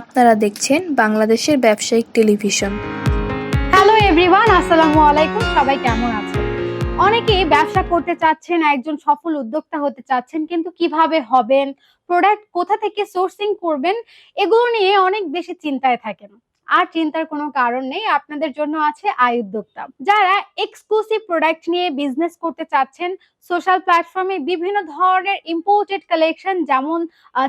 আপনারা দেখছেন বাংলাদেশের ব্যবসায়িক টেলিভিশন। হ্যালো এভরিওয়ান, আসসালামু আলাইকুম, সবাই কেমন আছেন? অনেকেই ব্যবসা করতে চাচ্ছেন, একজন সফল উদ্যোক্তা হতে চাচ্ছেন, কিন্তু কীভাবে হবেন প্রোডাক্ট কোথা থেকে সোর্সিং করবেন, এগুলো নিয়ে অনেক বেশি চিন্তায় থাকেন। আর চিন্তার কোনো কারণ নেই, আপনাদের জন্য আছে আয় উদ্যোক্তা। যারা এক্সক্লুসিভ প্রোডাক্ট নিয়ে বিজনেস করতে চাচ্ছেন সোশ্যাল প্ল্যাটফর্মে বিভিন্ন ধরনের ইম্পোর্টেড কালেকশন যেমন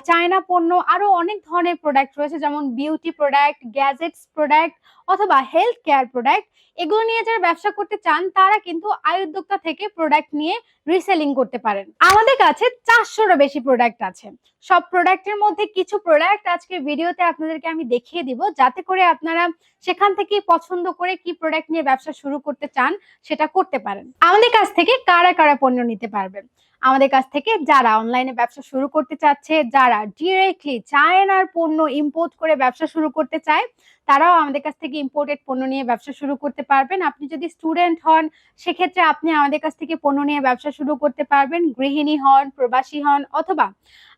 চায়না পণ্য, আরও অনেক ধরনের প্রোডাক্ট রয়েছে যেমন বিউটি প্রোডাক্ট গ্যাজেটস প্রোডাক্ট অথবা হেলথ কেয়ার প্রোডাক্ট এগুলো নিয়ে যারা ব্যবসা করতে চান, তারা কিন্তু আয় উদ্যোক্তা থেকে প্রোডাক্ট নিয়ে রিসেলিং করতে পারেন। আমাদের কাছে চারশোরও বেশি প্রোডাক্ট আছে। সব প্রোডাক্টের মধ্যে কিছু প্রোডাক্ট আজকে ভিডিওতে আপনাদেরকে আমি দেখিয়ে দিব, যাতে করে আপনারা সেখান থেকে পছন্দ করে কি প্রোডাক্ট নিয়ে ব্যবসা শুরু করতে চান সেটা করতে পারেন। আমাদের কাছ থেকে কারা কারা পণ্য নিতে পারবেন? আমাদের কাছ থেকে যারা অনলাইনে ব্যবসা শুরু করতে চাচ্ছে, যারা ডিরেক্টলি চায়নার পণ্য ইম্পোর্ট করে ব্যবসা শুরু করতে চায়, তারাও আমাদের কাছ থেকে ইম্পোর্টেড পণ্য নিয়ে ব্যবসা শুরু করতে পারবেন। আপনি যদি স্টুডেন্ট হন, সেক্ষেত্রে আপনি আমাদের কাছ থেকে পণ্য নিয়ে ব্যবসা শুরু করতে পারবেন। গৃহিণী হন, প্রবাসী হন, অথবা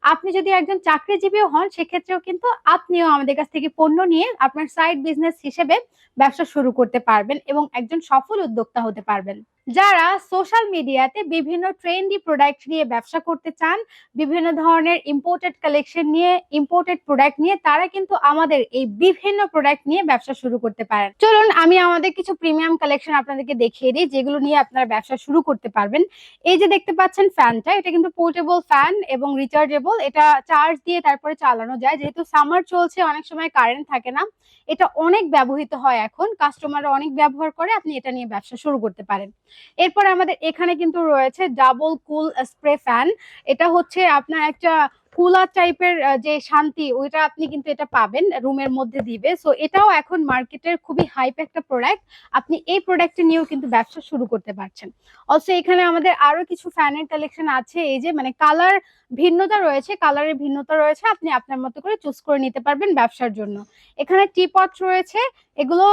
আপনি যদি একজন চাকরিজীবীও হন, সেক্ষেত্রেও কিন্তু আপনিও আমাদের কাছ থেকে পণ্য নিয়ে আপনার সাইড বিজনেস হিসেবে ব্যবসা শুরু করতে পারবেন এবং একজন সফল উদ্যোক্তা হতে পারবেন। যারা সোশ্যাল মিডিয়াতে বিভিন্ন ট্রেন্ডি প্রোডাক্ট নিয়ে ব্যবসা করতে চান, বিভিন্ন ধরনের ইম্পোর্টেড কালেকশন নিয়ে ইম্পোর্টেড প্রোডাক্ট নিয়ে, তারা কিন্তু আমাদের এই বিভিন্ন প্রোডাক্ট নিয়ে ব্যবসা শুরু করতে পারেন। চলুন, আমি আমাদের কিছু প্রিমিয়াম কালেকশন আপনাদেরকে দেখিয়ে দিই, যেগুলো নিয়ে আপনারা ব্যবসা শুরু করতে পারবেন। এই যে দেখতে পাচ্ছেন ফ্যানটা এটা কিন্তু পোর্টেবল ফ্যান এবং রিচার্জেবল এটা চার্জ দিয়ে তারপরে চালানো যায়। যেহেতু সামার চলছে, অনেক সময় কারেন্ট থাকে না, এটা অনেক ব্যবহৃত হয় এখন কাস্টমাররা অনেক ব্যবহার করে, আপনি এটা নিয়ে ব্যবসা শুরু করতে পারেন। এরপরে আমাদের এখানে কিন্তু রয়েছে ডাবল কুল স্প্রে ফ্যান এটা হচ্ছে আপনার একটা কুলার টাইপের যে শান্তি, ওইটা আপনি কিন্তু এটা পাবেন রুমের মধ্যে দিবে। সো এটাও এখন মার্কেটের খুবই হাইপ একটা প্রোডাক্ট আপনি এই প্রোডাক্ট নিয়েও কিন্তু ব্যবসা শুরু করতে পারছেন। অলসো এখানে আমাদের আরও কিছু ফ্যানের কালেকশন আছে। এই যে মানে কালার ভিন্নতা রয়েছে কালারের ভিন্নতা রয়েছে, আপনি আপনার মতো করে চুজ করে নিতে পারবেন ব্যবসার জন্য। এখানে টিপট রয়েছে। এগুলো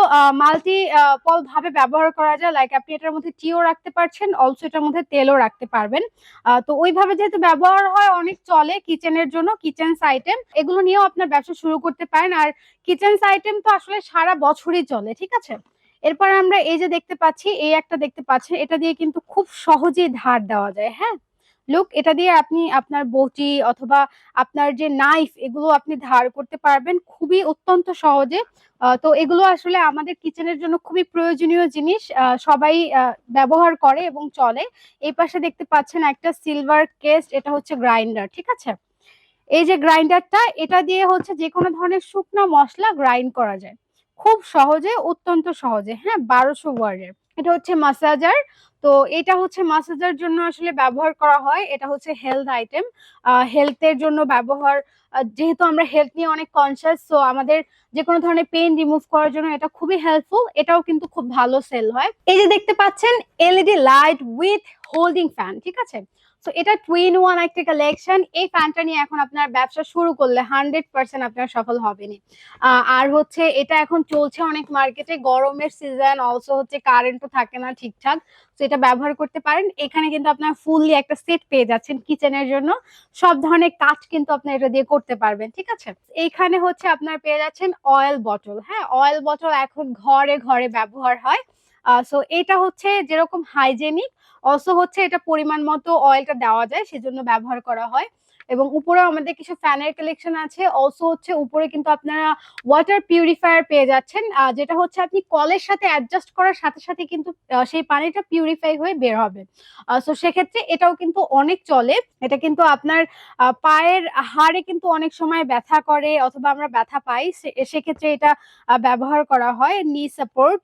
মাল্টি পল ভাবে ব্যবহার করা যায়। লাইক আপনি এটার মধ্যে টিও রাখতে পারছেন অলসো এটার মধ্যে তেলও রাখতে পারবেন। তো ওইভাবে যেহেতু ব্যবহার হয়, অনেক চলে। কিচেনের জন্য কিচেন্স আইটেম এগুলো নিয়েও আপনার ব্যবসা শুরু করতে পারেন। আর কিচেন্স আইটেম তো আসলে সারা বছরই চলে, ঠিক আছে? এরপর আমরা এই যে দেখতে পাচ্ছি, এই একটা দেখতে পাচ্ছেন, এটা দিয়ে কিন্তু খুব সহজেই ধার দেওয়া যায় হ্যাঁ? লুক এটা দিয়ে আপনি আপনার বটি অথবা আপনার যে নাইফ এগুলো আপনি ধার করতে পারবেন খুবই অত্যন্ত সহজে। তো এগুলো আসলে আমাদের কিচেনের জন্য খুবই প্রয়োজনীয় জিনিস। সবাই ব্যবহার করে এবং চলে। এই পাশে দেখতে পাচ্ছেন একটা সিলভার কেস্ট এটা হচ্ছে গ্রাইন্ডার ঠিক আছে? এই যে গ্রাইন্ডারটা, এটা দিয়ে হচ্ছে যে কোনো ধরনের শুকনো মশলা গ্রাইন্ড করা যায়। খুব সহজে, অত্যন্ত সহজে হ্যাঁ বারোশো ওয়ার্ডের। এটা হচ্ছে মাসাজার। তো এটা হচ্ছে মাসাজার জন্য আসলে ব্যবহার করা হয়। এটা হচ্ছে হেলথ আইটেম। হেলথের জন্য ব্যবহার যেহেতু আমরা হেলথ নিয়ে অনেক কনসিয়াস তো আমাদের যে কোনো ধরনের পেন রিমুভ করার জন্য এটা খুবই হেল্পফুল এটাও কিন্তু খুব ভালো সেল হয়। এই যে দেখতে পাচ্ছেন, LED light with holding fan, ঠিক আছে? তো এটা টুইন ওয়ান একটা কালেকশন এই ফ্যানটা নিয়ে এখন আপনার ব্যবসা শুরু করলে হান্ড্রেড পার্সেন্ট আপনার সফল হবেনি আর হচ্ছে এটা এখন চলছে অনেক মার্কেটে গরমের সিজন অলসো হচ্ছে কারেন্টও থাকে না ঠিকঠাক। তো এটা ব্যবহার করতে পারেন। এখানে কিন্তু আপনার ফুললি একটা সেট পেয়ে যাচ্ছেন কিচেনের জন্য। সব ধরনের কাজ কিন্তু আপনি এটা দিয়ে করতে পারবেন, ঠিক আছে? এইখানে হচ্ছে আপনার পেয়ে যাচ্ছেন অয়েল বটল হ্যাঁ? অয়েল বটল এখন ঘরে ঘরে ব্যবহার হয়। সো এটা হচ্ছে যেরকম হাইজেনিক অলসো হচ্ছে এটা পরিমাণ মতো অয়েলটা দেওয়া যায়, সেজন্য ব্যবহার করা হয়। এবং উপরেও আমাদের কিছু ফ্যানের কালেকশন আছে। অলসো হচ্ছে উপরে কিন্তু আপনারা ওয়াটার পিউরিফায়ার পেয়ে যাচ্ছেন। যেটা হচ্ছে আপনি কলের সাথে অ্যাডজাস্ট করার সাথে সাথে কিন্তু সেই পানিটা পিউরিফাই হয়ে বের হবে। সো সেক্ষেত্রে এটাও কিন্তু অনেক চলে। এটা কিন্তু আপনার পায়ের হাড়ে কিন্তু অনেক সময় ব্যথা করে অথবা আমরা ব্যথা পাই। সেক্ষেত্রে এটা ব্যবহার করা হয়। নি সাপোর্ট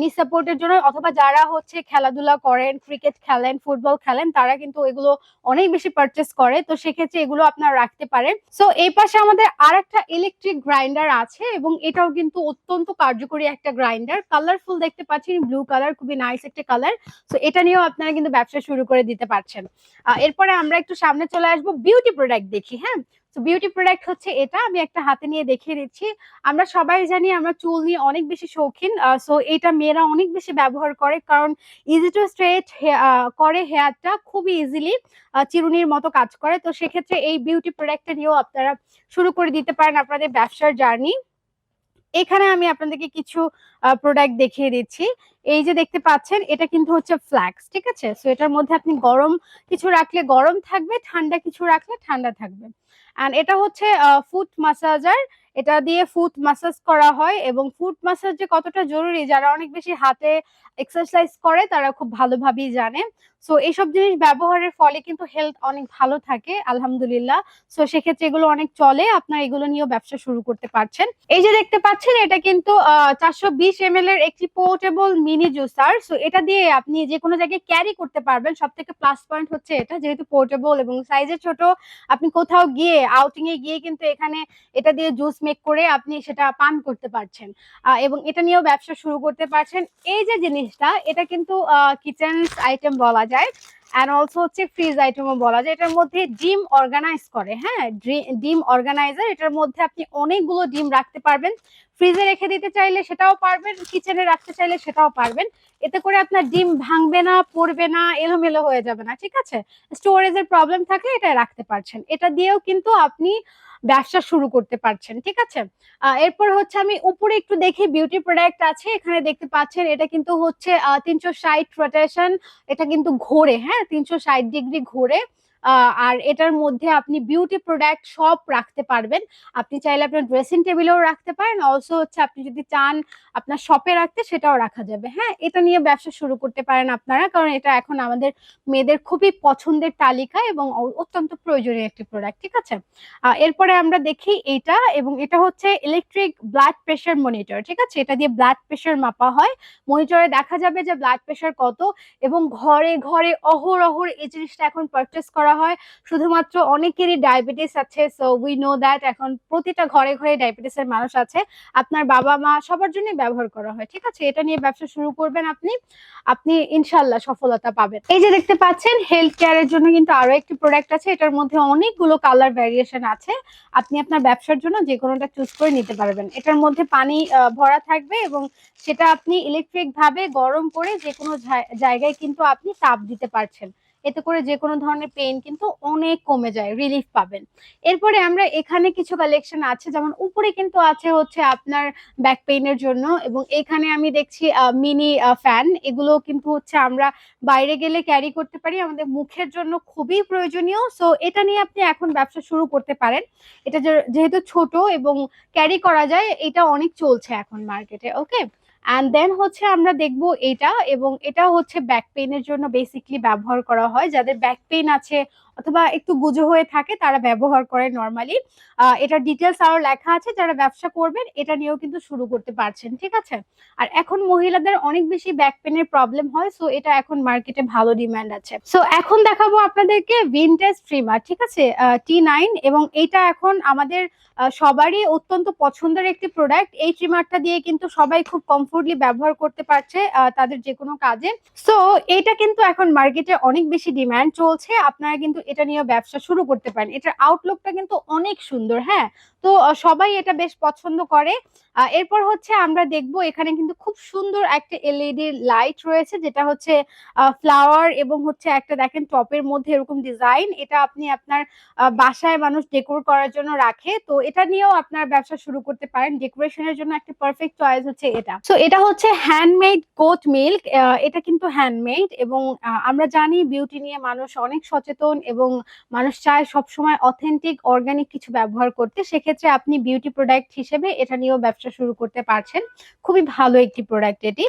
নি সাপোর্টের জন্য অথবা যারা হচ্ছে খেলাধুলা করেন ক্রিকেট খেলেন, ফুটবল খেলেন, তারা কিন্তু এগুলো অনেক বেশি পারচেস করে। তো সেক্ষেত্রে এগুলো আপনারা রাখতে পারেন। সো এই পাশে আমাদের আর একটা ইলেকট্রিক গ্রাইন্ডার আছে এবং এটাও কিন্তু অত্যন্ত কার্যকরী একটা গ্রাইন্ডার কালারফুল দেখতে পাচ্ছেন ব্লু কালার খুবই নাইস একটা কালার সো এটা নিয়েও আপনারা কিন্তু ব্যবসা শুরু করে দিতে পারছেন। এরপরে আমরা একটু সামনে চলে আসব বিউটি প্রোডাক্ট দেখি হ্যাঁ? তো বিউটি প্রোডাক্ট হচ্ছে এটা। আমি একটা হাতে নিয়ে দেখিয়ে দিচ্ছি। আমরা সবাই জানি আমরা চুল নিয়ে অনেক বেশি শৌখিন। সো এটা মেয়েরা অনেক বেশি ব্যবহার করে কারণ ইজি টু স্ট্রেট করে হেয়ারটা খুবই ইজিলি চিরুনির মতো কাজ করে। তো সেক্ষেত্রে এই বিউটি প্রোডাক্টটা নিয়েও আপনারা শুরু করে দিতে পারেন আপনাদের ব্যবসার জার্নি এখানে আমি আপনাদেরকে কিছু প্রোডাক্ট দেখিয়ে দিচ্ছি। এই যে দেখতে পাচ্ছেন, এটা কিন্তু হচ্ছে ফ্ল্যাক্স ঠিক আছে? সো এটার মধ্যে আপনি গরম কিছু রাখলে গরম থাকবে, ঠান্ডা কিছু রাখলে ঠান্ডা থাকবে। অ্যান্ড এটা হচ্ছে ফুট মাসাজার এটা দিয়ে ফুট মাসাজ করা হয় এবং ফুট মাসাজ যে কতটা জরুরি, যারা অনেক বেশি হাতে এক্সারসাইজ করে, তারা খুব ভালোভাবেই জানে। সো এইসব জিনিস ব্যবহারের ফলে কিন্তু হেলথ অনেক ভালো থাকে, আলহামদুলিল্লাহ। সো সেক্ষেত্রে এগুলো অনেক চলে, আপনার এগুলো নিয়েও ব্যবসা শুরু করতে পারছেন। এই যে দেখতে পাচ্ছেন, এটা কিন্তু চারশো বিশ এম এর একটি পোর্টেবল মিনি জুসার সো এটা দিয়ে আপনি যে কোনো জায়গায় ক্যারি করতে পারবেন। সব থেকে প্লাস পয়েন্ট হচ্ছে এটা, যেহেতু পোর্টেবল এবং সাইজে ছোট, আপনি কোথাও গিয়ে আউটিং এ গিয়ে কিন্তু এখানে এটা দিয়ে জুস মেক করে আপনি সেটা পান করতে পারছেন। এবং এটা নিয়েও ব্যবসা শুরু করতে পারছেন। এই যে জিনিসটা, এটা কিন্তু কিচেন আইটেম বলা যায়। অ্যান্ড অলসো হচ্ছে ফ্রিজ আইটেমও বলা যায়। এটার মধ্যে ডিম অর্গানাইজ করে হ্যাঁ? ডিম অর্গানাইজার এটার মধ্যে আপনি অনেকগুলো ডিম রাখতে পারবেন। ফ্রিজে রেখে দিতে চাইলে সেটাও পারবেন, কিচেনে রাখতে চাইলে সেটাও পারবেন। এতে করে আপনার ডিম ভাঙবে না, পড়বে না, এলোমেলো হয়ে যাবে না, ঠিক আছে? স্টোরেজের প্রবলেম থাকলে এটা রাখতে পারছেন। এটা দিয়েও কিন্তু আপনি ব্যবসা শুরু করতে পারছেন, ঠিক আছে? এরপর হচ্ছে আমি উপরে একটু দেখি বিউটি প্রোডাক্ট আছে, এখানে দেখতে পাচ্ছেন, এটা কিন্তু হচ্ছে তিনশো ষাট রোটেশন এটা কিন্তু ঘোরে হ্যাঁ? তিনশো ষাট ডিগ্রি ঘোরে। আর এটার মধ্যে আপনি বিউটি প্রোডাক্ট সব রাখতে পারবেন। আপনি চাইলে আপনার ড্রেসিং টেবিলেও রাখতে পারেন। অলসো হচ্ছে আপনি যদি চান আপনার শপে রাখতে, সেটাও রাখা যাবে। হ্যাঁ এটা নিয়ে ব্যবসা শুরু করতে পারেন আপনারা। কারণ এটা এখন আমাদের মেয়েদের খুবই পছন্দের তালিকা এবং অত্যন্ত প্রয়োজনীয় একটি প্রোডাক্ট ঠিক আছে? এরপরে আমরা দেখি এটা এবং এটা হচ্ছে ইলেকট্রিক ব্লাড প্রেশার মনিটর ঠিক আছে? এটা দিয়ে ব্লাড প্রেশার মাপা হয়। মনিটরে দেখা যাবে যে ব্লাড প্রেশার কত এবং ঘরে ঘরে অহরহর এই জিনিসটা এখন পারচেস করা হয়। শুধুমাত্র অনেকেরই ডায়াবেটিস আছে সো উই নো দ্যাট এখন প্রতিটা ঘরে ঘরে ডায়াবেটিসের মানুষ আছে। আপনার বাবা মা সবার জন্য ব্যবহার করা হয়, ঠিক আছে? এটা নিয়ে ব্যবসা শুরু করবেন আপনি। আপনি ইনশাল্লাহ সফলতা পাবেন। এই যে দেখতে পাচ্ছেন হেলথ কেয়ারের জন্য কিন্তু আরও একটি প্রোডাক্ট আছে। এটার মধ্যে অনেকগুলো কালার ভ্যারিয়েশন আছে। আপনি আপনার ব্যবসার জন্য যে কোনোটা চুজ করে নিতে পারবেন। এটার মধ্যে পানি ভরা থাকবে এবং সেটা আপনি ইলেকট্রিক ভাবে গরম করে যে কোনো জায়গায় কিন্তু আপনি তাপ দিতে পারছেন। এতে করে যে কোনো ধরনের পেইন কিন্তু অনেক কমে যায় রিলিফ পাবেন। এরপরে আমরা এখানে কিছু কালেকশন আছে, যেমন উপরে কিন্তু আছে হচ্ছে আপনার ব্যাক পেইনের জন্য এবং এখানে আমি দেখছি মিনি ফ্যান এগুলো কিন্তু হচ্ছে আমরা বাইরে গেলে ক্যারি করতে পারি, আমাদের মুখের জন্য খুবই প্রয়োজনীয়। সো এটা নিয়ে আপনি এখন ব্যবসা শুরু করতে পারেন। এটা যেহেতু ছোট এবং ক্যারি করা যায়, এটা অনেক চলছে এখন মার্কেটে ওকে অ্যান্ড দেন হচ্ছে আমরা দেখব এটা এবং এটা হচ্ছে ব্যাক পেইনের জন্য বেসিকলি ব্যবহার করা হয়। যাদের ব্যাক পেইন আছে অথবা একটু গুজো হয়ে থাকে, তারা ব্যবহার করে নর্মালি এটা ডিটেলস আরও লেখা আছে, যারা ব্যবসা করবেন, এটা নিয়েও কিন্তু শুরু করতে পারছেন, ঠিক আছে? আর এখন মহিলাদের অনেক বেশি ব্যাক পেনের প্রবলেম হয় সো এটা এখন মার্কেটে ভালো ডিমান্ড আছে। সো এখন দেখাবো আপনাদেরকে ভিনটেজ ট্রিমার ঠিক আছে? টি নাইন এবং এটা এখন আমাদের সবারই অত্যন্ত পছন্দের একটি প্রোডাক্ট এই ট্রিমারটা দিয়ে কিন্তু সবাই খুব কমফোর্টলি ব্যবহার করতে পারছে তাদের যে কোনো কাজে। সো এটা কিন্তু এখন মার্কেটে অনেক বেশি ডিমান্ড চলছে। আপনারা কিন্তু এটা নিয়ে ব্যবসা শুরু করতে পারেন। এটার আউটলুকটা কিন্তু অনেক সুন্দর হ্যাঁ? তো সবাই এটা বেশ পছন্দ করে। এরপর হচ্ছে আমরা দেখব এখানে কিন্তু খুব সুন্দর একটা এলইডি লাইট রয়েছে, যেটা হচ্ছে ফ্লাওয়ার এবং হচ্ছে একটা দেখেন টপের মধ্যে এরকম ডিজাইন এটা আপনি আপনার বাসায় মানুষ ডেকোর করার জন্য রাখে। তো, এটা নিয়েও আপনার ব্যবসা শুরু করতে পারেন। ডেকোরেশনের জন্য একটা পারফেক্ট চয়েস হচ্ছে এটা। সো এটা হচ্ছে হ্যান্ডমেড গোট মিল্ক এটা কিন্তু হ্যান্ডমেড এবং আমরা জানি বিউটি নিয়ে মানুষ অনেক সচেতন এবং মানুষ চায় সবসময় অথেন্টিক অর্গানিক কিছু ব্যবহার করতে। সেক্ষেত্রে আপনি বিউটি প্রোডাক্ট হিসেবে এটা নিয়েও ব্যবসা শুরু করতে পারছেন। খুবই ভালো একটি প্রোডাক্ট এটি।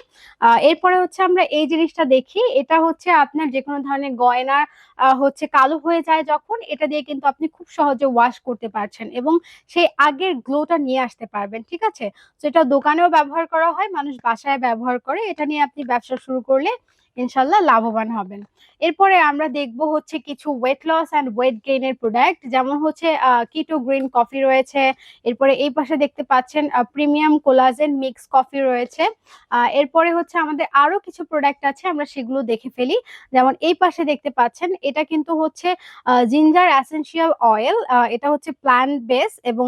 এরপরে হচ্ছে আমরা এই জিনিসটা দেখি। এটা হচ্ছে আপনার যে কোনো ধরনের গয়না হচ্ছে কালো হয়ে যায় যখন, এটা দিয়ে কিন্তু আপনি খুব সহজে ওয়াশ করতে পারছেন এবং সেই আগের গ্লোটা নিয়ে আসতে পারবেন, ঠিক আছে? তো এটা দোকানেও ব্যবহার করা হয় মানুষ বাসায় ব্যবহার করে এটা নিয়ে আপনি ব্যবসা শুরু করলে ইনশাল্লাহ লাভবান হবেন। এরপরে আমরা দেখব হচ্ছে কিছু ওয়েট লস অ্যান্ড ওয়েট গেইনের প্রোডাক্ট যেমন হচ্ছে কিটো গ্রিন কফি রয়েছে, এরপরে এই পাশে দেখতে পাচ্ছেন প্রিমিয়াম কোলাজেন মিক্স কফি রয়েছে এরপরে হচ্ছে আমাদের আরও কিছু প্রোডাক্ট আছে, আমরা সেগুলো দেখে ফেলি। যেমন এই পাশে দেখতে পাচ্ছেন, এটা কিন্তু হচ্ছে জিঞ্জার অ্যাসেন্সিয়াল অয়েল এটা হচ্ছে প্ল্যান্ট বেস এবং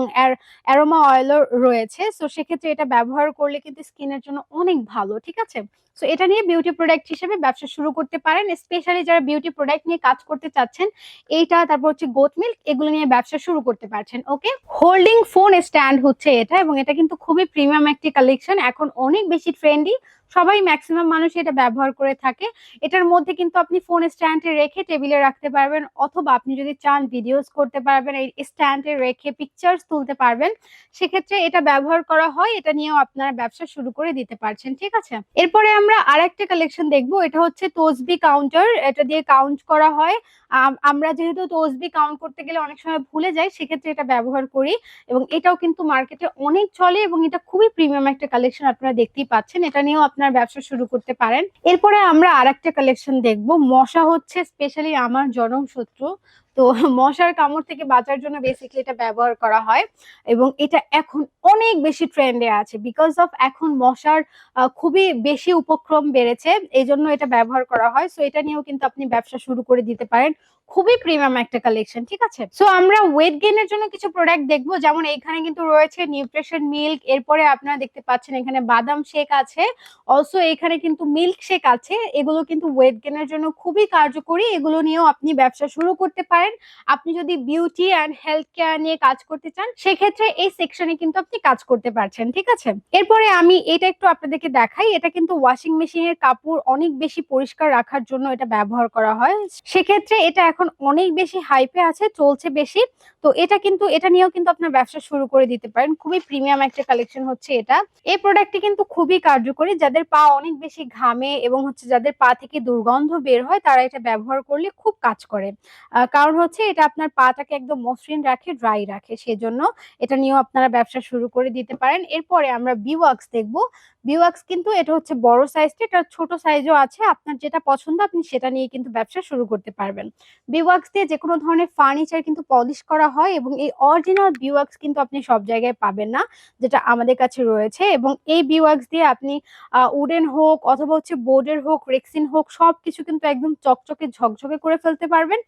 অ্যারোমা অয়েলও রয়েছে। সো সেক্ষেত্রে এটা ব্যবহার করলে কিন্তু স্কিনের জন্য অনেক ভালো, ঠিক আছে? সো এটা নিয়ে বিউটি প্রোডাক্ট হিসেবে ব্যবসা শুরু করতে পারেন স্পেশালি যারা বিউটি প্রোডাক্ট নিয়ে কাজ করতে চাচ্ছেন, এইটা, তারপর হচ্ছে গোথ মিল্ক এগুলো নিয়ে ব্যবসা শুরু করতে পারছেন ওকে হোল্ডিং ফোন স্ট্যান্ড হচ্ছে এটা এবং এটা কিন্তু খুবই প্রিমিয়াম একটি কালেকশন এখন অনেক বেশি ট্রেন্ডি সবাই ম্যাক্সিমাম মানুষ এটা ব্যবহার করে থাকে। এটার মধ্যে কিন্তু আপনি ফোন স্ট্যান্ডে রেখে টেবিলে রাখতে পারবেন, অথবা আপনি যদি চান ভিডিওস করতে পারবেন, এই স্ট্যান্ডে রেখে পিকচার্স তুলতে পারবেন, সেক্ষেত্রে এটা ব্যবহার করা হয়, এটা নিয়েও আপনারা ব্যবসা শুরু করে দিতে পারছেন, ঠিক আছে? এরপরে আমরা আর একটা কালেকশন দেখব, এটা হচ্ছে তোসবি কাউন্টার এটা দিয়ে কাউন্ট করা হয়। আম- আমরা যেহেতু তোসবি কাউন্ট করতে গেলে অনেক সময় ভুলে যাই, সেক্ষেত্রে এটা ব্যবহার করি এবং এটাও কিন্তু মার্কেটে অনেক চলে এবং এটা খুবই প্রিমিয়াম একটা কালেকশন আপনারা দেখতেই পাচ্ছেন, এটা নিয়েও আপনার ব্যবসা শুরু করতে পারেন। এরপরে আমরা আরেকটা কালেকশন দেখব। মশা হচ্ছে স্পেশালি আমার জনম শত্রু। তো মশার কামড় থেকে বাঁচার জন্য বেসিক্যালি এটা ব্যবহার করা হয় এবং এটা এখন অনেক বেশি ট্রেন্ডে আছে বিকজ অফ এখন মশার খুবই বেশি উপক্রম বেড়েছে এই জন্য এটা ব্যবহার করা হয়। সো এটা নিয়েও কিন্তু আপনি ব্যবসা শুরু করে দিতে পারেন। খুবই প্রিমিয়াম একটা কালেকশন ঠিক আছে? সো আমরা ওয়েট গেইনের জন্য কিছু প্রোডাক্ট দেখব। যেমন এখানে কিন্তু রয়েছে নিউট্রিশন মিল্ক এরপরে আপনারা দেখতে পাচ্ছেন এখানে বাদাম শেক আছে। অলসো এখানে কিন্তু মিল্ক শেক আছে। এগুলো কিন্তু ওয়েট গেইনের জন্য খুবই কার্যকরী। এগুলো নিয়েও আপনি ব্যবসা শুরু করতে পারেন। আপনি যদি বিউটি অ্যান্ড হেলথ কেয়ার নিয়ে কাজ করতে চান সেক্ষেত্রে এই সেকশনে কিন্তু আপনি কাজ করতে পারছেন ঠিক আছে? এরপরে আমি এটা একটু আপনাদেরকে দেখাই এটা কিন্তু ওয়াশিং মেশিনের কাপড় অনেক বেশি পরিষ্কার রাখার জন্য এটা ব্যবহার করা হয়। সেক্ষেত্রে এটা এখন অনেক বেশি হাইপে আছে চলছে বেশি তো এটা কিন্তু এটা নিয়েও কিন্তু আপনার ব্যবসা শুরু করে দিতে পারেন খুবই প্রিমিয়াম একটা কালেকশন হচ্ছে এটা। এই প্রোডাক্টটি কিন্তু খুবই কার্যকরী যাদের পা অনেক বেশি ঘামে এবং হচ্ছে যাদের পা থেকে দুর্গন্ধ বের হয় তারা এটা ব্যবহার করলে খুব কাজ করে। আহ, কারণ হচ্ছে এটা আপনার পাটাকে একদম মসৃণ রাখে ড্রাই রাখে। সেজন্য এটা নিয়েও আপনারা ব্যবসা শুরু করে দিতে পারেন। এরপরে আমরা বিওয়াক্স দেখব। বিওয়াক্স কিন্তু এটা হচ্ছে বড় সাইজটা এটা ছোট সাইজও আছে। আপনার যেটা পছন্দ, আপনি সেটা নিয়ে কিন্তু ব্যবসা শুরু করতে পারবেন। বিওয়াক্স দিয়ে যে কোনো ধরনের ফার্নিচার কিন্তু পলিশ করা হয় এবং এই অরিজিনাল বিওয়াক্স কিন্তু আপনি সব জায়গায় পাবেন না, যেটা আমাদের কাছে রয়েছে। এবং এই বিওয়াক্স দিয়ে আপনি উডেন হোক অথবা হচ্ছে বোর্ডের হোক রেক্সিন হোক, সবকিছু কিন্তু একদম চকচকে, ঝকঝকে করে ফেলতে পারবেন।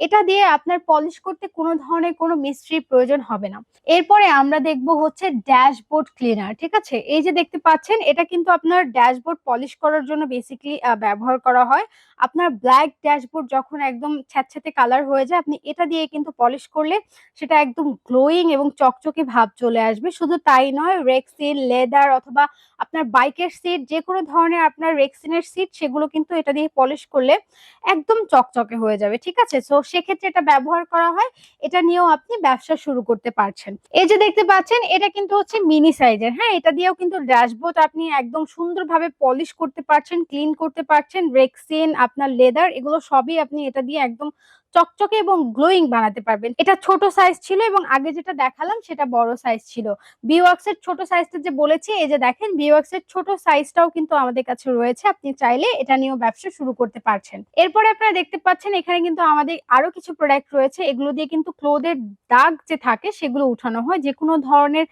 এটা দিয়ে আপনার পলিশ করতে কোনো ধরনের কোনো মিস্ত্রির প্রয়োজন হবে না। এরপরে আমরা দেখব হচ্ছে ড্যাশবোর্ড ক্লিনার ঠিক আছে? এই যে দেখতে পাচ্ছেন, এটা কিন্তু আপনার ড্যাশবোর্ড পলিশ করার জন্য বেসিক্যালি ব্যবহার করা হয়। আপনার ব্ল্যাক ড্যাশবোর্ড যখন একদম ছ্যাঁতছ্যাঁতে কালার হয়ে যায়, আপনি এটা দিয়ে কিন্তু পলিশ করলে সেটা একদম গ্লোয়িং এবং চকচকে ভাব চলে আসবে। শুধু তাই নয় রেক্সিন লেদার অথবা আপনার বাইকের সিট যে কোনো ধরনের আপনার রেক্সিনের সিট সেগুলো কিন্তু এটা দিয়ে পলিশ করলে একদম চকচকে হয়ে যাবে, ঠিক আছে? সো সেক্ষেত্রে এটা ব্যবহার করা হয়, এটা নিয়েও আপনি ব্যবসা শুরু করতে পারছেন। এই যে দেখতে পাচ্ছেন, এটা কিন্তু হচ্ছে মিনি সাইজের হ্যাঁ এটা দিয়েও কিন্তু ড্যাশবোর্ড আপনি একদম সুন্দরভাবে পলিশ করতে পারছেন ক্লিন করতে পারছেন রেক্সিন আপনার লেদার এগুলো সবই আপনি এটা দিয়ে একদম চকচকে এবং গ্লোয়িং বানাতে পারবেন। এটা ছোট সাইজ ছিল এবং আগে যেটা দেখালাম সেটা বড় সাইজ ছিল। বিওয়াক্স এর ছোট সাইজটা যে বলেছি, এই যে দেখেন বিওয়াক্স এর ছোট সাইজটাও কিন্তু আমাদের কাছে রয়েছে। আপনি চাইলে এটা নিয়েও ব্যবসা শুরু করতে পারছেন। এরপরে আপনারা দেখতে পাচ্ছেন এখানে কিন্তু আমাদের আরও কিছু প্রোডাক্ট রয়েছে। এগুলো দিয়ে কিন্তু ক্লোদের দাগ যে থাকে সেগুলো উঠানো হয়। যে কোনো ধরনের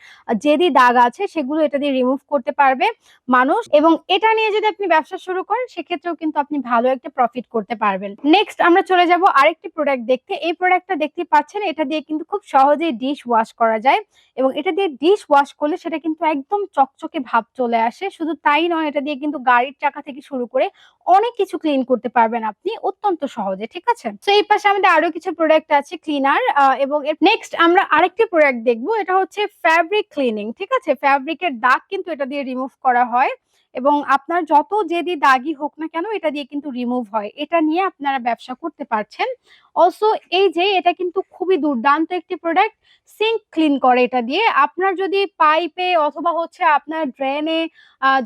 যেদি দাগ আছে সেগুলো এটা দিয়ে রিমুভ করতে পারবে মানুষ। এবং এটা নিয়ে যদি আপনি ব্যবসা শুরু করেন, সেক্ষেত্রেও কিন্তু আপনি ভালো একটা প্রফিট করতে পারবেন। নেক্সট আমরা চলে যাব আরেকটি প্রোডাক্ট দেখতে, এই প্রোডাক্টটা দেখতে পাচ্ছেন, এটা দিয়ে কিন্তু খুব সহজেই ডিশ ওয়াশ করা যায় এবং এটা দিয়ে ডিশ ওয়াশ করলে সেটা কিন্তু একদম চকচকে ভাব চলে আসে। শুধু তাই নয়, এটা দিয়ে কিন্তু গাড়ির চাকা থেকে শুরু করে অনেক কিছু ক্লিন করতে পারবেন আপনি অত্যন্ত সহজে, ঠিক আছে? তো এই পাশে আমাদের আরও কিছু প্রোডাক্ট আছে ক্লিনার এবং নেক্সট আমরা আরেকটি প্রোডাক্ট দেখব, এটা হচ্ছে ফ্যাব্রিক ক্লিনিং ঠিক আছে? ফ্যাব্রিকের দাগ কিন্তু এটা দিয়ে রিমুভ করা হয়। এবং আপনার যত যেদি দাগি হোক না কেন এটা দিয়ে কিন্তু রিমুভ হয়। এটা নিয়ে আপনারা ব্যবসা করতে পারছেন। অলসো এই যে এটা কিন্তু খুবই দুর্দান্ত একটি প্রোডাক্ট সিঙ্ক ক্লিন করে এটা দিয়ে। আপনার যদি পাইপে অথবা হচ্ছে আপনার ড্রেনে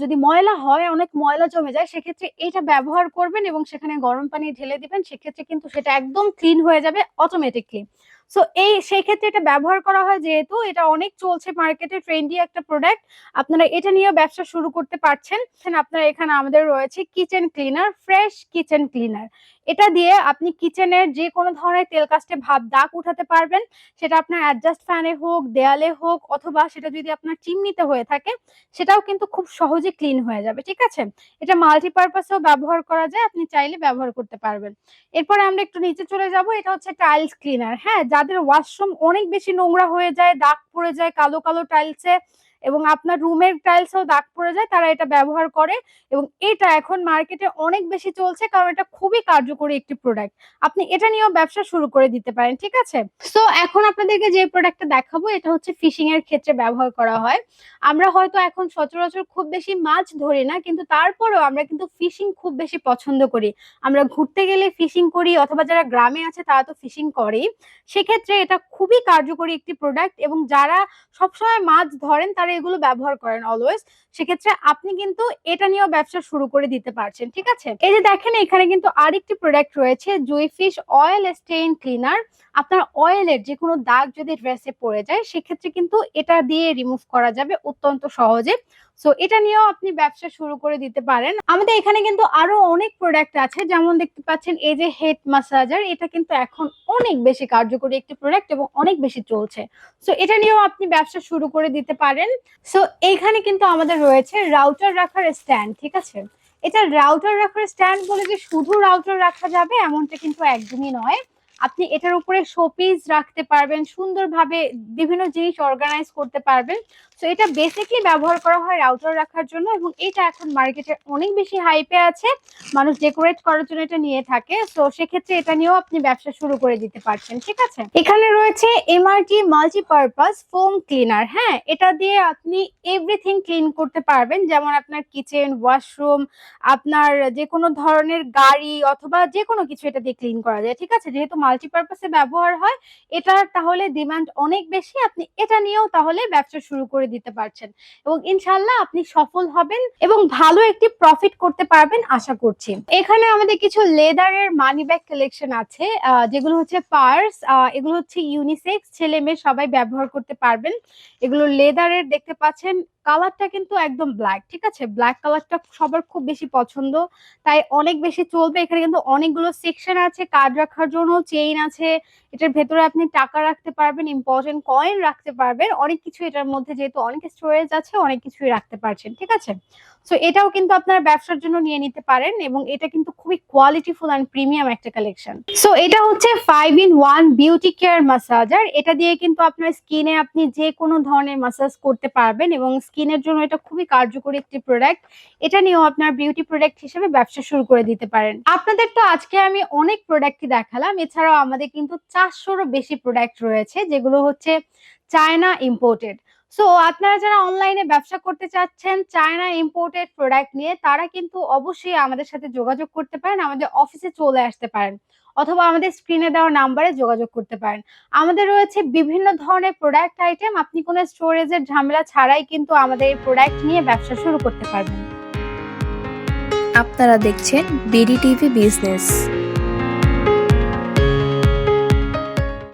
যদি ময়লা হয়, অনেক ময়লা জমে যায়, সেক্ষেত্রে এটা ব্যবহার করবেন এবং সেখানে গরম পানি ঢেলে দিবেন, সেক্ষেত্রে কিন্তু সেটা একদম ক্লিন হয়ে যাবে অটোমেটিকলি সো এই সেই ক্ষেত্রে এটা ব্যবহার করা হয় যেহেতু এটা অনেক চলছে মার্কেটে ট্রেন্ডি একটা প্রোডাক্ট আপনারা এটা নিয়েও ব্যবসা শুরু করতে পারছেন। আপনারা এখানে আমাদের রয়েছে kitchen cleaner fresh kitchen cleaner এটা দিয়ে আপনি কিচেনের যে কোনো ধরনের তেল কাস্টে ভাব দাগ উঠাতে পারবেন। সেটা আপনার অ্যাডজাস্ট ফ্যানে হোক, দেয়ালে হোক, অথবা সেটা যদি আপনার চিমনিতে হয়ে থাকে, সেটাও কিন্তু খুব সহজে ক্লিন হয়ে যাবে, ঠিক আছে? এটা মাল্টিপারপাসেও ব্যবহার করা যায়, আপনি চাইলে ব্যবহার করতে পারবেন। এরপরে আমরা একটু নিচে চলে যাব, এটা হচ্ছে টাইলস ক্লিনার হ্যাঁ যাদের ওয়াশরুম অনেক বেশি নোংরা হয়ে যায়, দাগ পড়ে যায়, কালো কালো টাইলসে এবং আপনার রুমের টাইলসেও দাগ পড়ে যায়, তারা এটা ব্যবহার করে এবং এটা এখন মার্কেটে অনেক বেশি চলছে কারণ এটা খুবই কার্যকরী একটি প্রোডাক্ট আপনি এটা নিয়েও ব্যবসা শুরু করে দিতে পারেন, ঠিক আছে? সো এখন আপনাদেরকে যে প্রোডাক্টটা দেখাবো, এটা হচ্ছে ফিশিং এর ক্ষেত্রে ব্যবহার করা হয়। আমরা হয়তো এখন সচরাচর খুব বেশি মাছ ধরি না, কিন্তু তারপরেও আমরা কিন্তু ফিশিং খুব বেশি পছন্দ করি। আমরা ঘুরতে গেলে ফিশিং করি অথবা যারা গ্রামে আছে, তারা তো ফিশিং করেই। সেক্ষেত্রে এটা খুবই কার্যকরী একটি প্রোডাক্ট এবং যারা সবসময় মাছ ধরেন, তারা এগুলো ব্যবহার করেন অলওয়েজ সেক্ষেত্রে আপনি কিন্তু এটা নিয়েও ব্যবসা শুরু করে দিতে পারছেন, ঠিক আছে? এই যে দেখেন, এখানে কিন্তু আরেকটি প্রোডাক্ট রয়েছে জুই ফিশ অয়েল স্টেইন ক্লিনার আপনার অয়েলের যে কোনো দাগ যদি ড্রেসে পড়ে যায়, সেক্ষেত্রে কিন্তু এটা দিয়ে রিমুভ করা যাবে অত্যন্ত সহজে। সো এটা নিয়েও আপনি ব্যবসা শুরু করে দিতে পারেন। আমাদের এখানে কিন্তু আরও অনেক প্রোডাক্ট আছে, যেমন দেখতে পাচ্ছেন এই যে হেড মাসাজার এটা কিন্তু এখন অনেক বেশি কার্যকরী একটি প্রোডাক্ট এবং অনেক বেশি চলছে। সো এটা নিয়েও আপনি ব্যবসা শুরু করে দিতে পারেন। সো এইখানে কিন্তু আমাদের রয়েছে রাউটার রাখার স্ট্যান্ড ঠিক আছে? এটা রাউটার রাখার স্ট্যান্ড বলে যে শুধু রাউটার রাখা যাবে এমনটা কিন্তু একদমই নয়। আপনি এটার উপরে শোপিস রাখতে পারবেন, সুন্দরভাবে বিভিন্ন জিনিস অর্গানাইজ করতে পারবেন। তো এটা বেসিকলি ব্যবহার করা হয় রাউটার রাখার জন্য এবং এটা এখন মার্কেটে অনেক বেশি হাইপে আছে। মানুষ ডেকোরেট করার জন্য এটা নিয়ে থাকে। তো সেক্ষেত্রে এটা নিয়েও আপনি ব্যবসা শুরু করে দিতে পারছেন, ঠিক আছে? এখানে রয়েছে এমআরটি মাল্টিপারপাস ফোম ক্লিনার হ্যাঁ এটা দিয়ে আপনি এভরিথিং ক্লিন করতে পারবেন। যেমন আপনার কিচেন ওয়াশরুম আপনার যে কোনো ধরনের গাড়ি অথবা যে কোনো কিছু এটা দিয়ে ক্লিন করা যায়, ঠিক আছে? যেহেতু মাল্টিপারপাসে ব্যবহার হয়, এটার তাহলে ডিমান্ড অনেক বেশি। আপনি এটা নিয়েও তাহলে ব্যবসা শুরু করে দিতে পারছেন। এবং ইনশাল্লাহ আপনি সফল হবেন এবং ভালো একটি প্রফিট করতে পারবেন আশা করছি। এখানে আমাদের কিছু লেদারের মানি ব্যাগ কালেকশন আছে যেগুলো হচ্ছে পার্স এগুলো হচ্ছে ইউনিসেক্স ছেলে মেয়ে সবাই ব্যবহার করতে পারবেন। এগুলো লেদারের দেখতে পাচ্ছেন কালারটা কিন্তু একদম ব্ল্যাক ঠিক আছে? ব্ল্যাক কালারটা সবার খুব বেশি পছন্দ, তাই অনেক বেশি চলবে। এখানে কিন্তু অনেকগুলো সেকশন আছে কার্ড রাখার জন্য চেইন আছে, এটার ভেতরে আপনি টাকা রাখতে পারবেন ইম্পর্টেন্ট কয়েন রাখতে পারবেন। অনেক কিছু এটার মধ্যে যেহেতু অনেক স্টোরেজ আছে, অনেক কিছুই রাখতে পারছেন, ঠিক আছে? সো এটাও কিন্তু আপনার ব্যবসার জন্য নিয়ে নিতে পারেন এবং এটা কিন্তু খুবই কোয়ালিটিফুল অ্যান্ড প্রিমিয়াম একটা কালেকশন সো এটা হচ্ছে five in one beauty care massager এটা দিয়ে কিন্তু আপনার স্কিনে আপনি যে কোনো ধরনের মাসাজ করতে পারবেন এবং স্কিনের জন্য এটা খুবই কার্যকরী একটি প্রোডাক্ট এটা নিয়েও আপনার বিউটি প্রোডাক্ট হিসেবে ব্যবসা শুরু করে দিতে পারেন। আপনাদের তো আজকে আমি অনেক প্রোডাক্টই দেখালাম, এছাড়াও আমাদের কিন্তু চারশোরও বেশি প্রোডাক্ট রয়েছে, যেগুলো হচ্ছে চায়না ইম্পোর্টেড সো আপনারা যারা অনলাইনে ব্যবসা করতে চাচ্ছেন চায়না ইম্পোর্টেড প্রোডাক্ট নিয়ে, তারা কিন্তু অবশ্যই আমাদের সাথে যোগাযোগ করতে পারেন, আমাদের অফিসে চলে আসতে পারেন। অথবা আমাদের স্ক্রিনে দেওয়া নাম্বারে যোগাযোগ করতে পারেন। আমাদের রয়েছে বিভিন্ন ধরনের প্রোডাক্ট আইটেম আপনি কোনো স্টোরেজের ঝামেলা ছাড়াই কিন্তু আমাদের এই প্রোডাক্ট নিয়ে ব্যবসা শুরু করতে পারবেন। আপনারা দেখছেন বিডি টিভি বিজনেস